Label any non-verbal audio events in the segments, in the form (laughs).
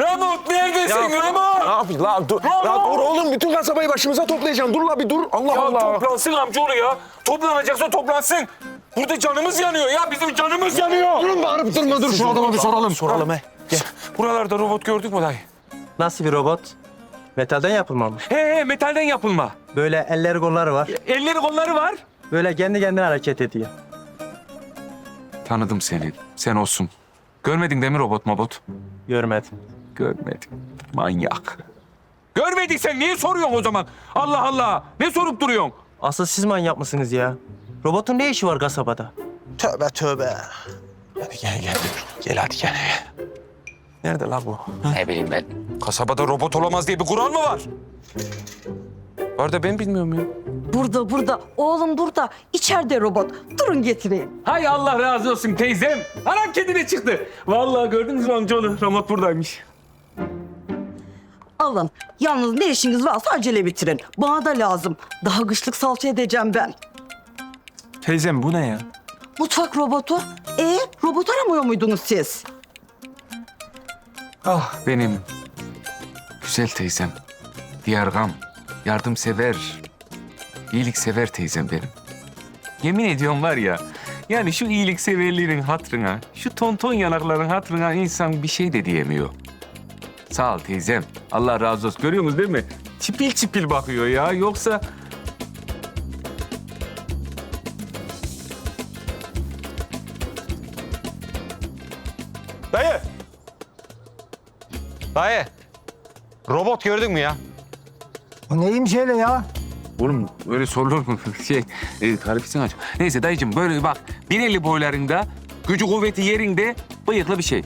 Ramut neredesin Ramut? Ne yapayım lan dur. Lan dur oğlum bütün kasabayı başımıza toplayacaksın. Dur la bir dur. Allah Ya Allah. toplansın amcaoğlu ya. Toplanacaksa toplansın. Burada canımız yanıyor ya. Bizim canımız yanıyor. Durun bağırıp durma dur şu adama bir soralım. Soralım he. Gel. Buralarda robot gördük mü dayı? Nasıl bir robot? Metalden yapılma mı? He he metalden yapılma. Böyle elleri kolları var. Elleri kolları var. Böyle kendi kendine hareket ediyor. Tanıdım seni. Sen olsun. Görmedin değil mi robot mobot? Görmedim. Görmedim. Manyak. Görmedin sen niye soruyorsun o zaman? Allah Allah. Ne sorup duruyorsun? Asıl siz manyak mısınız ya? Robotun ne işi var kasabada? Tövbe tövbe. Hadi gel gel. Gel hadi gel. Nerede la bu? Ne bileyim ben. Kasabada robot olamaz diye bir kural mı var? Var da ben bilmiyorum ya. Burada burada. Oğlum burada. İçeride robot. Durun getireyim. Hay Allah razı olsun teyzem. Anam kendine çıktı. Vallahi gördünüz mü amcaoğlu? Robot buradaymış. Alın. Yalnız ne işiniz varsa acele bitirin. Bana da lazım. Daha kışlık salça edeceğim ben. Teyzem bu ne ya? Mutfak robotu. E robot aramıyor muydunuz siz? Ah benim güzel teyzem. Diyargam, yardımsever, iyiliksever teyzem benim. Yemin ediyorum var ya, yani şu iyilikseverliğinin hatırına, şu tonton yanakların hatırına insan bir şey de diyemiyor. Sağ ol teyzem. Allah razı olsun. Görüyorsunuz değil mi? Çipil çipil bakıyor ya. Yoksa Dayı. Dayı. Robot gördün mü ya? O neymiş öyle ya? Oğlum öyle sorulur mu? (laughs) Şey, e, tarifini aç. Neyse dayıcığım böyle bak. 1.50 boylarında, gücü kuvveti yerinde, bıyıklı bir şey.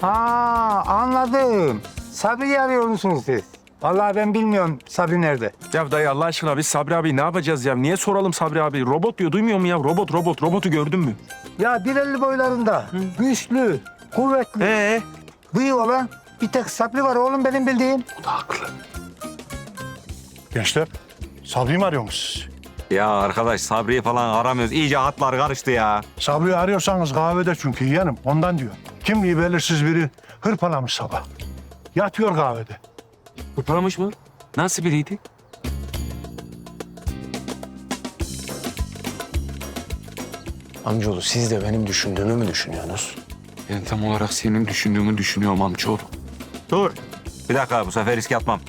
Ha anladım. Sabri'yi arıyor musunuz siz? Vallahi ben bilmiyorum Sabri nerede. Ya dayı Allah aşkına biz Sabri abi ne yapacağız ya? Niye soralım Sabri abi? Robot diyor duymuyor mu ya? Robot robot robotu gördün mü? Ya 1.50 boylarında. Güçlü, kuvvetli, Ee? bıyığı olan bir tek Sabri var oğlum benim bildiğim. Gençler, Sabri'yi mi arıyorsunuz? Ya arkadaş Sabri'yi falan aramıyoruz. İyice hatlar karıştı ya. Sabri'yi arıyorsanız kahvede çünkü yeğenim. Ondan diyor. Kimliği belirsiz biri hırpalamış sabah. Yatıyor kahvede. Kurtarmış mı? Nasıl biriydi? Amcaoğlu siz de benim düşündüğümü mü düşünüyorsunuz? Ben tam olarak senin düşündüğünü düşünüyorum amcaoğlu. Dur. Bir dakika bu sefer risk atmam.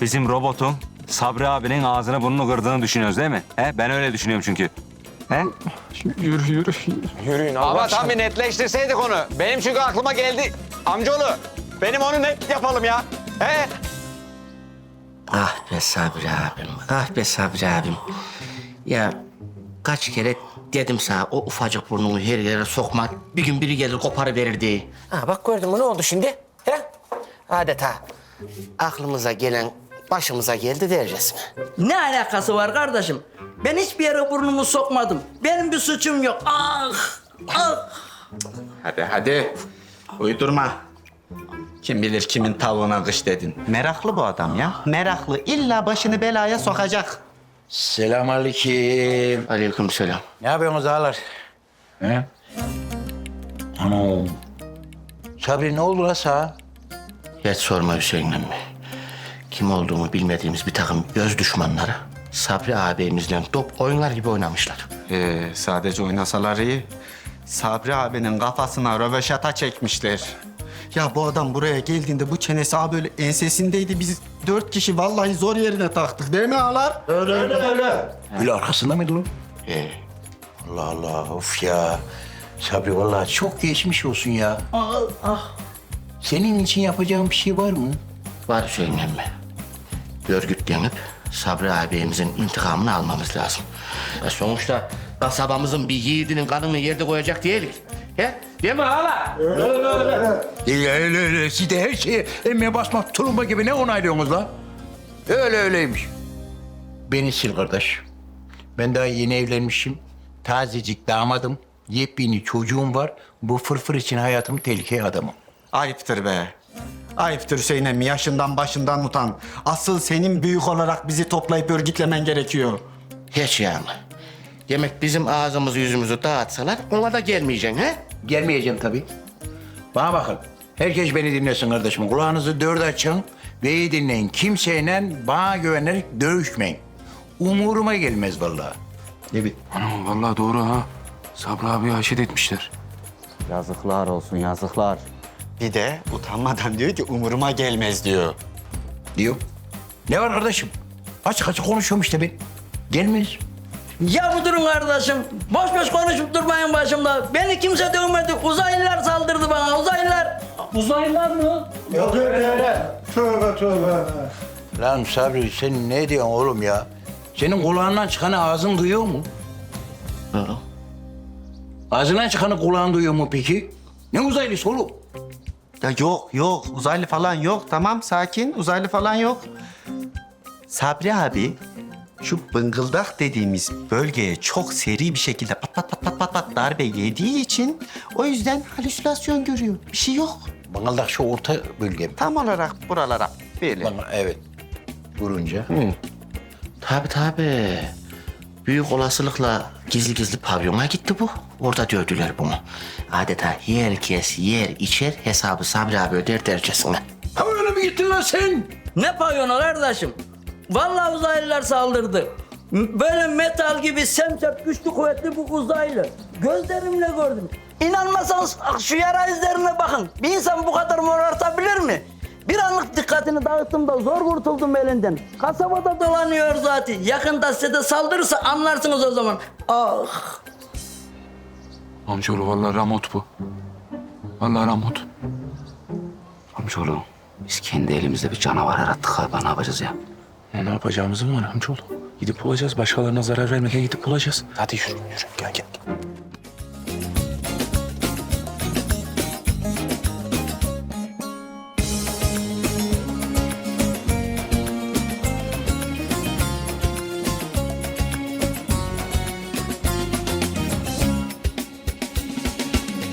Bizim robotun Sabri abinin ağzını burnunu kırdığını düşünüyoruz değil mi? He? Ben öyle düşünüyorum çünkü. He? Yürü yürü. Yürüyün Allah Ama aşkına. tam bir netleştirseydik onu. Benim çünkü aklıma geldi. Amcaoğlu benim onu net yapalım ya. He? Ah be Sabri abim, ah be Sabri abim. Ya kaç kere dedim sana o ufacık burnunu her yere sokma. Bir gün biri gelir koparıverirdi. Ha bak gördün mü ne oldu şimdi? He? Adeta aklımıza gelen başımıza geldi diyeceğiz mi? Ne alakası var kardeşim? Ben hiçbir yere burnumu sokmadım. Benim bir suçum yok. Ah! Ah! Hadi hadi. Uydurma. Kim bilir kimin tavuğuna kış dedin. Meraklı bu adam ya. Meraklı. İlla başını belaya sokacak. Selamünaleyküm. Aleyküm selam. Ne yapıyorsunuz ağalar? He? Ana. Sabri ne oldu la sağa? Hiç sorma Hüseyin emmi. Kim olduğumu bilmediğimiz bir takım göz düşmanları Sabri ağabeyimizle top oyunlar gibi oynamışlar. Ee, sadece oynasalar iyi. Sabri abinin kafasına röveşata çekmişler. Ya bu adam buraya geldiğinde bu çenesi abi böyle ensesindeydi. Biz dört kişi vallahi zor yerine taktık değil mi ağalar? Böyle arkasında mıydı o? Ee, Allah Allah of ya. Sabri vallahi çok geçmiş olsun ya. Senin için yapacağım bir şey var mı? var Hüseyin emmi. Örgütlenip Sabri ağabeyimizin intikamını almamız lazım. Ya sonuçta kasabamızın bir yiğidinin kanını yerde koyacak değilik. He? Değil mi hala? Öyle öyle öyle. Siz de her şeye emmeye basmak tulumba gibi ne onaylıyorsunuz la? Öyle öyleymiş. Beni sil kardeş. Ben daha yeni evlenmişim. Tazecik damadım. Yepyeni çocuğum var. Bu fırfır için hayatımı tehlikeye adamım. Ayıptır be. Ayıptır Hüseyin emmi. Yaşından başından utan. Asıl senin büyük olarak bizi toplayıp örgütlemen gerekiyor. Hiç yani. Demek bizim ağzımızı yüzümüzü dağıtsalar ona da gelmeyeceksin he? Gelmeyeceğim tabii. Bana bakın. Herkes beni dinlesin kardeşim. Kulağınızı dört açın ve iyi dinleyin. Kimseyle bana güvenerek dövüşmeyin. Umuruma gelmez vallahi. Evet. Anam vallahi doğru ha. Sabri abi haşet etmişler. Yazıklar olsun yazıklar. Bir de utanmadan diyor ki umuruma gelmez diyor. Diyor. Ne var kardeşim? Açık açık konuşuyorum işte ben. Gelmez. Ya bu durun kardeşim. Boş boş konuşup durmayın başımda. Beni kimse dövmedi. Uzaylılar saldırdı bana. Uzaylılar. Uzaylılar mı? Tövbe tövbe. Lan Sabri sen ne diyorsun oğlum ya? Senin kulağından çıkanı ağzın duyuyor mu? Ağzından çıkanı kulağın duyuyor mu peki? Ne uzaylısı oğlum? Ya yok yok uzaylı falan yok tamam sakin uzaylı falan yok. Sabri abi şu bıngıldak dediğimiz bölgeye çok seri bir şekilde pat pat pat pat pat pat darbe yediği için o yüzden halüsinasyon görüyor. Bir şey yok. Bangladeş şu orta bölge mi? Tam olarak buralara böyle. Bana, evet. Vurunca. Tabii tabii. Büyük olasılıkla gizli gizli pavyona gitti bu. Orada dövdüler bunu. Adeta herkes yer içer hesabı Sabri abi öder dercesine. Ha öyle mi gittin lan sen? Ne pavyonu kardeşim? Vallahi uzaylılar saldırdı. Böyle metal gibi semsep güçlü kuvvetli bu uzaylı. Gözlerimle gördüm. İnanmasanız şu yara izlerine bakın. Bir insan bu kadar morartabilir mi? Bir anlık dikkatini dağıttım da zor kurtuldum elinden. Kasabada dolanıyor zaten. Yakında size de saldırırsa anlarsınız o zaman. Ah! Amcaoğlu vallahi Ramot bu. Vallahi Ramot. Amcaoğlu biz kendi elimizde bir canavar yarattık galiba ne yapacağız ya? Ya ne yapacağımızı mı var amcaoğlu? Gidip bulacağız. Başkalarına zarar vermeden gidip bulacağız. Hadi yürü yürü gel gel.